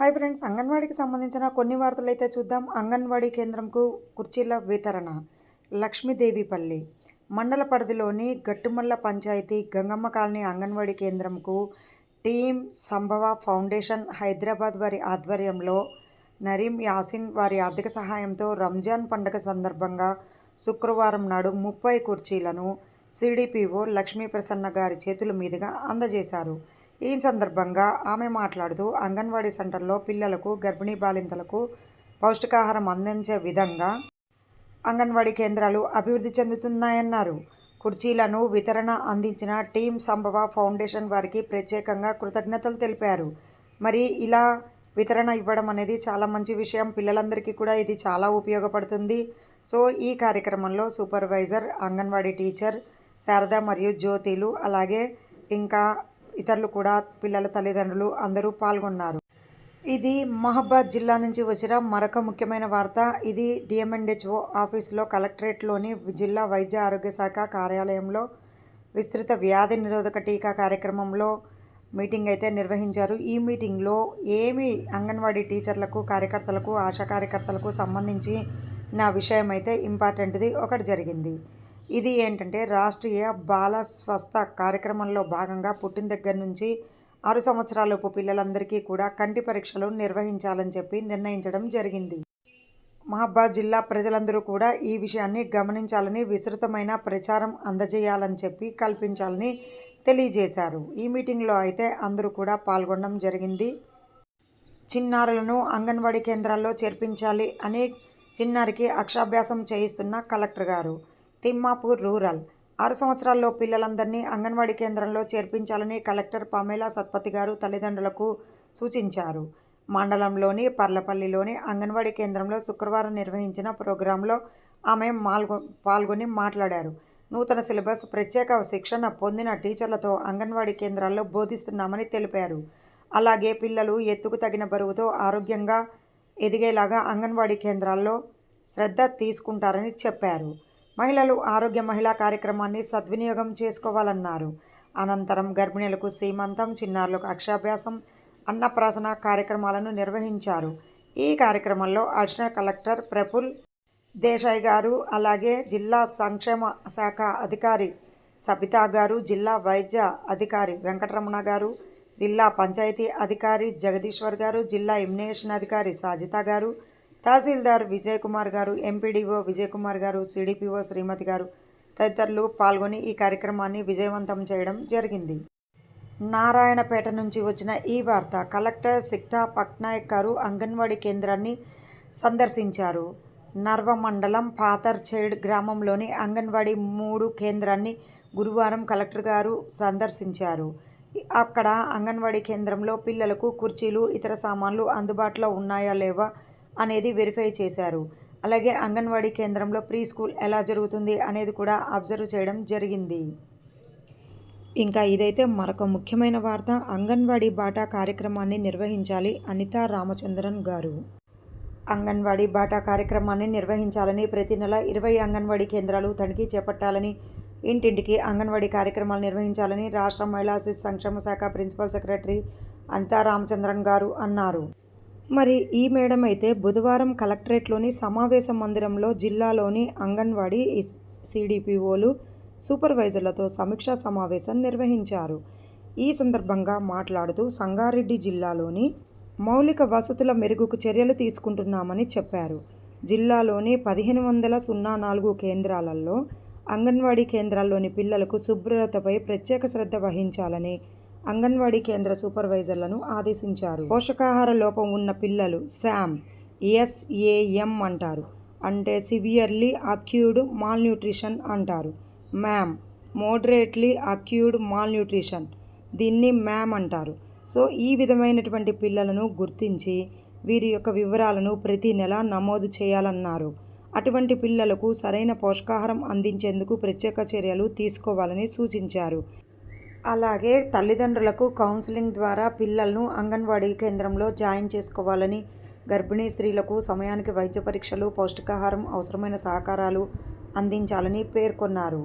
Hi friends అంగన్వాడీకి సంబంధించిన కొన్ని వార్తలు అయితే చూద్దాం. అంగన్వాడీ కేంద్రంకు కుర్చీల వితరణ. లక్ష్మీదేవిపల్లి. మండల పరిధిలోని గట్టుమల్ల పంచాయతీ గంగమ్మ కాలనీ అంగన్వాడీ కేంద్రంకు టీం సంభవ ఫౌండేషన్ హైదరాబాద్ వారి ఆధ్వర్యంలో నరీం యాసిన్ వారి ఆర్థిక సహాయంతో రంజాన్ పండుగ సందర్భంగా శుక్రవారం నాడు ముప్పై కుర్చీలను సిడిపిఓ లక్ష్మీ ప్రసన్న గారి చేతుల మీదుగా అందజేశారు. ఈ సందర్భంగా ఆమె మాట్లాడుతూ అంగన్వాడీ సెంటర్లో పిల్లలకు గర్భిణీ బాలింతలకు పౌష్టికాహారం అందించే విధంగా అంగన్వాడీ కేంద్రాలు అభివృద్ధి చెందుతున్నాయన్నారు. కుర్చీలను వితరణ అందించిన టీం సంభవ ఫౌండేషన్ వారికి ప్రత్యేకంగా కృతజ్ఞతలు తెలిపారు. మరి ఇలా వితరణ ఇవ్వడం అనేది చాలా మంచి విషయం. పిల్లలందరికీ కూడా ఇది చాలా ఉపయోగపడుతుంది. సో ఈ కార్యక్రమంలో సూపర్వైజర్ అంగన్వాడీ టీచర్ శారద మరియు జ్యోతిలు అలాగే ఇంకా ఇతరులు కూడా పిల్లల తల్లిదండ్రులు అందరూ పాల్గొన్నారు. ఇది మహబాద్ జిల్లా నుంచి వచ్చిన మరొక ముఖ్యమైన వార్త. ఇది డిఎంఎన్హెచ్ఓ ఆఫీసులో కలెక్టరేట్లోని జిల్లా వైద్య ఆరోగ్య శాఖ కార్యాలయంలో విస్తృత వ్యాధి నిరోధక టీకా కార్యక్రమంలో మీటింగ్ అయితే నిర్వహించారు. ఈ మీటింగ్లో ఏమి అంగన్వాడీ టీచర్లకు కార్యకర్తలకు ఆశా కార్యకర్తలకు సంబంధించి నా విషయం అయితే ఇంపార్టెంట్ది. ఒకటి జరిగింది. ఇది ఏంటంటే రాష్ట్రీయ బాల స్వస్థ కార్యక్రమంలో భాగంగా పుట్టిన దగ్గర నుంచి ఆరు సంవత్సరాలలోపు పిల్లలందరికీ కూడా కంటి పరీక్షలు నిర్వహించాలని చెప్పి నిర్ణయించడం జరిగింది. మహబాద్ జిల్లా ప్రజలందరూ కూడా ఈ విషయాన్ని గమనించాలని విస్తృతమైన ప్రచారం అందజేయాలని చెప్పి కల్పించాలని తెలియజేశారు. ఈ మీటింగ్లో అయితే అందరూ కూడా పాల్గొనడం జరిగింది. చిన్నారులను అంగన్వాడీ కేంద్రాల్లో చేర్పించాలి అనే చిన్నారికి అక్షాభ్యాసం చేయిస్తున్న కలెక్టర్ గారు. తిమ్మాపూర్ రూరల్. ఆరు సంవత్సరాల్లో పిల్లలందరినీ అంగన్వాడీ కేంద్రంలో చేర్పించాలని కలెక్టర్ పమేలా సత్పతి గారు తల్లిదండ్రులకు సూచించారు. మండలంలోని పర్లపల్లిలోని అంగన్వాడీ కేంద్రంలో శుక్రవారం నిర్వహించిన ప్రోగ్రాంలో ఆమె మాల్గొ పాల్గొని మాట్లాడారు. నూతన సిలబస్ ప్రత్యేక శిక్షణ పొందిన టీచర్లతో అంగన్వాడీ కేంద్రాల్లో బోధిస్తున్నామని తెలిపారు. అలాగే పిల్లలు ఎత్తుకు తగిన బరువుతో ఆరోగ్యంగా ఎదిగేలాగా అంగన్వాడీ కేంద్రాల్లో శ్రద్ధ తీసుకుంటారని చెప్పారు. మహిళలు ఆరోగ్య మహిళా కార్యక్రమాన్ని సద్వినియోగం చేసుకోవాలన్నారు. అనంతరం గర్భిణులకు సీమంతం చిన్నారులకు అక్షాభ్యాసం అన్నప్రాసన కార్యక్రమాలను నిర్వహించారు. ఈ కార్యక్రమంలో అడిషనల్ కలెక్టర్ ప్రఫుల్ దేశాయ్ గారు అలాగే జిల్లా సంక్షేమ శాఖ అధికారి సబితా గారు జిల్లా వైద్య అధికారి వెంకటరమణ గారు జిల్లా పంచాయతీ అధికారి జగదీశ్వర్ గారు జిల్లా ఇమ్యునేషన్ అధికారి సాజిత గారు తహసీల్దార్ విజయ్ కుమార్ గారు ఎంపీడీఓ విజయ్ కుమార్ గారు సిడిపిఓ శ్రీమతి గారు తదితరులు పాల్గొని ఈ కార్యక్రమాన్ని విజయవంతం చేయడం జరిగింది. నారాయణపేట నుంచి వచ్చిన ఈ వార్త కలెక్టర్ సిక్తా పట్నాయక్ గారు అంగన్వాడీ కేంద్రాన్ని సందర్శించారు. నర్వ మండలం పాతర్చేడ్ గ్రామంలోని అంగన్వాడీ మూడు కేంద్రాన్ని గురువారం కలెక్టర్ గారు సందర్శించారు. అక్కడ అంగన్వాడీ కేంద్రంలో పిల్లలకు కుర్చీలు ఇతర సామాన్లు అందుబాటులో ఉన్నాయా లేవా అనేది వెరిఫై చేశారు. అలాగే అంగన్వాడీ కేంద్రంలో ప్రీ స్కూల్ ఎలా జరుగుతుంది అనేది కూడా అబ్జర్వ్ చేయడం జరిగింది. ఇంకా ఇదైతే మరొక ముఖ్యమైన వార్త అంగన్వాడీ బాటా కార్యక్రమాన్ని నిర్వహించాలి అనితా రామచంద్రన్ గారు. అంగన్వాడీ బాటా కార్యక్రమాన్ని నిర్వహించాలని ప్రతి నెల ఇరవై అంగన్వాడీ కేంద్రాలు తనిఖీ చేపట్టాలని ఇంటింటికి అంగన్వాడీ కార్యక్రమాలు నిర్వహించాలని రాష్ట్ర మహిళా శిశు సంక్షేమ శాఖ ప్రిన్సిపల్ సెక్రటరీ అనితా రామచంద్రన్ గారు అన్నారు. మరి ఈ మేడం అయితే బుధవారం కలెక్టరేట్లోని సమావేశ మందిరంలో జిల్లాలోని అంగన్వాడీ సిడిపిఓలు సూపర్వైజర్లతో సమీక్షా సమావేశం నిర్వహించారు. ఈ సందర్భంగా మాట్లాడుతూ సంగారెడ్డి జిల్లాలోని మౌలిక వసతుల మెరుగుకు చర్యలు తీసుకుంటున్నామని చెప్పారు. జిల్లాలోని పదిహేను వందల సున్నా నాలుగు కేంద్రాలలో అంగన్వాడీ కేంద్రాల్లోని పిల్లలకు శుభ్రతపై ప్రత్యేక శ్రద్ధ వహించాలని అంగన్వాడీ కేంద్ర సూపర్వైజర్లను ఆదేశించారు. పోషకాహార లోపం ఉన్న పిల్లలు శామ్ ఎస్ఏఎం అంటారు. అంటే సివియర్లీ అక్యూడ్ మాల్ న్యూట్రిషన్ అంటారు. MAM moderately acute malnutrition దీన్ని మ్యామ్ అంటారు. సో ఈ విధమైనటువంటి పిల్లలను గుర్తించి వీరి యొక్క వివరాలను ప్రతి నెల నమోదు చేయాలన్నారు. అటువంటి పిల్లలకు సరైన పోషకాహారం అందించేందుకు ప్రత్యేక చర్యలు తీసుకోవాలని సూచించారు. అలాగే తల్లిదండ్రులకు కౌన్సిలింగ్ ద్వారా పిల్లలను అంగన్వాడీ కేంద్రంలో జాయిన్ చేసుకోవాలని గర్భిణీ స్త్రీలకు సమయానికి వైద్య పరీక్షలు పౌష్టికాహారం అవసరమైన సహకారాలు అందించాలని పేర్కొన్నారు.